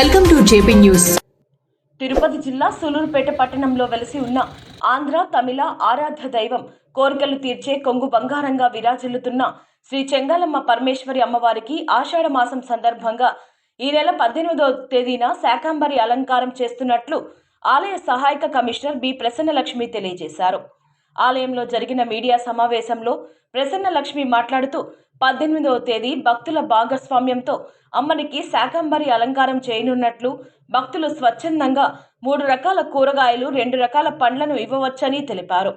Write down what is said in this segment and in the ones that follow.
Welcome to JP news Tirupati జిల్లా సూలూరుపేట పట్టణంలో వెలసి ఉన్న ఆంధ్ర తమిళ ఆరాధ్య దైవం కోరికలు తీర్చే కొంగు బంగారంగా విరాజిల్లుతున్న శ్రీ చెంగాలమ్మ పరమేశ్వరి అమ్మవారికి ఆషాఢ మాసం సందర్భంగా ఈ నెల పద్దెనిమిదవ తేదీన శాకాంబరి అలంకారం చేస్తున్నట్లు ఆలయ సహాయక కమిషనర్ బి ప్రసన్నలక్ష్మి తెలియజేశారు. ఆలయంలో జరిగిన మీడియా సమావేశంలో ప్రసన్నలక్ష్మి మాట్లాడుతూ పద్దెనిమిదవ తేదీ భక్తుల భాగస్వామ్యంతో అమ్మనికి శాకంబరి అలంకారం చేయనున్నట్లు భక్తులు స్వచ్ఛందంగా మూడు రకాల కూరగాయలు రెండు రకాల పండ్లను ఇవ్వవచ్చని తెలిపారు.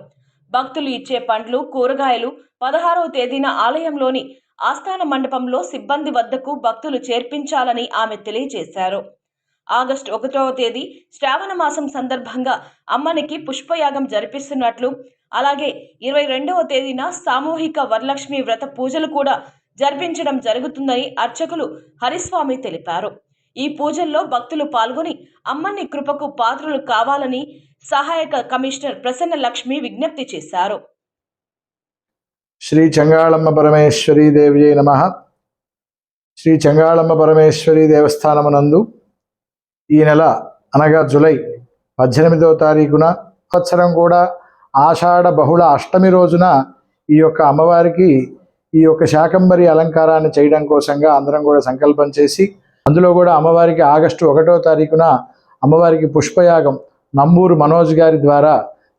భక్తులు ఇచ్చే పండ్లు కూరగాయలు పదహారవ తేదీన ఆలయంలోని ఆస్థాన మండపంలో సిబ్బంది వద్దకు భక్తులు చేర్పించాలని ఆమె తెలియజేశారు. ఆగస్టు ఒకటవ తేదీ శ్రావణ మాసం సందర్భంగా అమ్మనికి పుష్పయాగం జరిపిస్తున్నట్లు అలాగే ఇరవై రెండవ తేదీన సామూహిక వరలక్ష్మి వ్రత పూజలు కూడా జరిపించడం జరుగుతుందని అర్చకులు హరిస్వామి తెలిపారు. ఈ పూజల్లో భక్తులు పాల్గొని అమ్మని కృపకు పాత్రలు కావాలని సహాయక కమిషనర్ ప్రసన్న లక్ష్మి విజ్ఞప్తి చేశారు. శ్రీ చంగాళమ్మ పరమేశ్వరీ దేవి నమ. శ్రీ చంగాళమ్మ పరమేశ్వరి దేవస్థానమునందు ఈ నెల అనగా జులై పద్దెనిమిదవ తారీఖున సంవత్సరం కూడా ఆషాఢ బహుళ అష్టమి రోజున ఈ యొక్క అమ్మవారికి ఈ యొక్క శాకంబరి అలంకారాన్ని చేయడం కోసంగా అందరం కూడా సంకల్పం చేసి అందులో కూడా అమ్మవారికి ఆగస్టు ఒకటో తారీఖున అమ్మవారికి పుష్పయాగం నంబూరు మనోజ్ గారి ద్వారా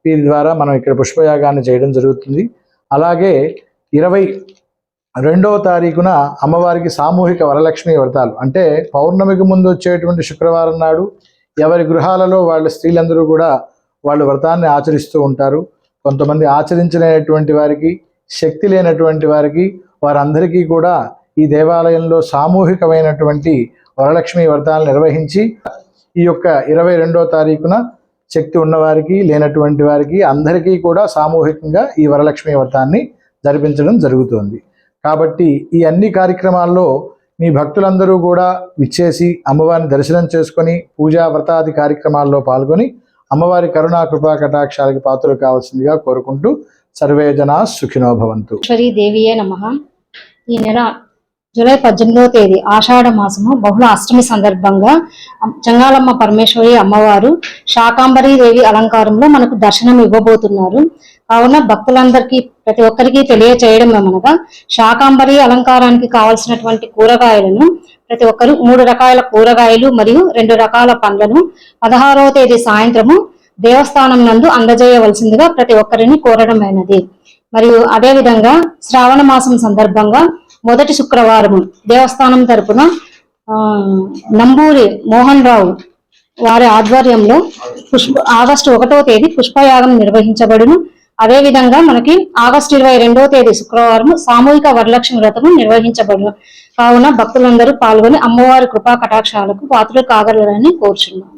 వీరి ద్వారా మనం ఇక్కడ పుష్పయాగాన్ని చేయడం జరుగుతుంది. అలాగే ఇరవై రెండవ తారీఖున అమ్మవారికి సామూహిక వరలక్ష్మి వ్రతాలు. అంటే పౌర్ణమికి ముందు వచ్చేటువంటి శుక్రవారం నాడు ఎవరి గృహాలలో వాళ్ళ స్త్రీలందరూ కూడా వాళ్ళు వ్రతాన్ని ఆచరిస్తూ ఉంటారు. కొంతమంది ఆచరించలేనటువంటి వారికి శక్తి లేనటువంటి వారికి వారందరికీ కూడా ఈ దేవాలయంలో సామూహికమైనటువంటి వరలక్ష్మి వ్రతాలు నిర్వహించి ఈ యొక్క ఇరవై రెండో తారీఖున శక్తి ఉన్నవారికి లేనటువంటి వారికి అందరికీ కూడా సామూహికంగా ఈ వరలక్ష్మి వ్రతాన్ని జరిపించడం జరుగుతుంది. కాబట్టి ఈ అన్ని కార్యక్రమాల్లో మీ భక్తులందరూ కూడా విచ్చేసి అమ్మవారిని దర్శనం చేసుకొని పూజా వ్రతాది కార్యక్రమాల్లో పాల్గొని అమ్మవారి కరుణా కృపా కటాక్షాలకి పాత్రలు కావాల్సిందిగా కోరుకుంటూ సర్వేజన సుఖినోభవంతు సుఖినో భవంతు. దేవియే నమ. ఈ నెల జూలై పద్దెనిమిదవ తేదీ ఆషాఢ మాసము బహుళ అష్టమి సందర్భంగా చంగాలమ్మ పరమేశ్వరి అమ్మవారు శాకాంబరి దేవి అలంకారంలో మనకు దర్శనం ఇవ్వబోతున్నారు. కావున భక్తులందరికీ ప్రతి ఒక్కరికి తెలియచేయడం ఏమనగా శాకాంబరి అలంకారానికి కావలసినటువంటి కూరగాయలను ప్రతి ఒక్కరు మూడు రకాల కూరగాయలు మరియు రెండు రకాల పండ్లను పదహారవ తేదీ సాయంత్రము దేవస్థానం నందు అందజేయవలసిందిగా ప్రతి ఒక్కరిని కోరడమైనది. మరియు అదే విధంగా శ్రావణ మాసం సందర్భంగా మొదటి శుక్రవారం దేవస్థానం తరపున ఆ, నంబూరి మోహన్ రావు వారి ఆధ్వర్యంలో పుష్ప ఆగస్టు ఒకటో తేదీ పుష్పయాగం నిర్వహించబడును. అదే విధంగా మనకి ఆగస్టు ఇరవై రెండవ తేదీ శుక్రవారం సామూహిక వరలక్ష్మి వ్రతము నిర్వహించబడును. కావున భక్తులందరూ పాల్గొని అమ్మవారి కృపా కటాక్షాలకు పాత్రలు కాగలరని కోరుచున్నాం.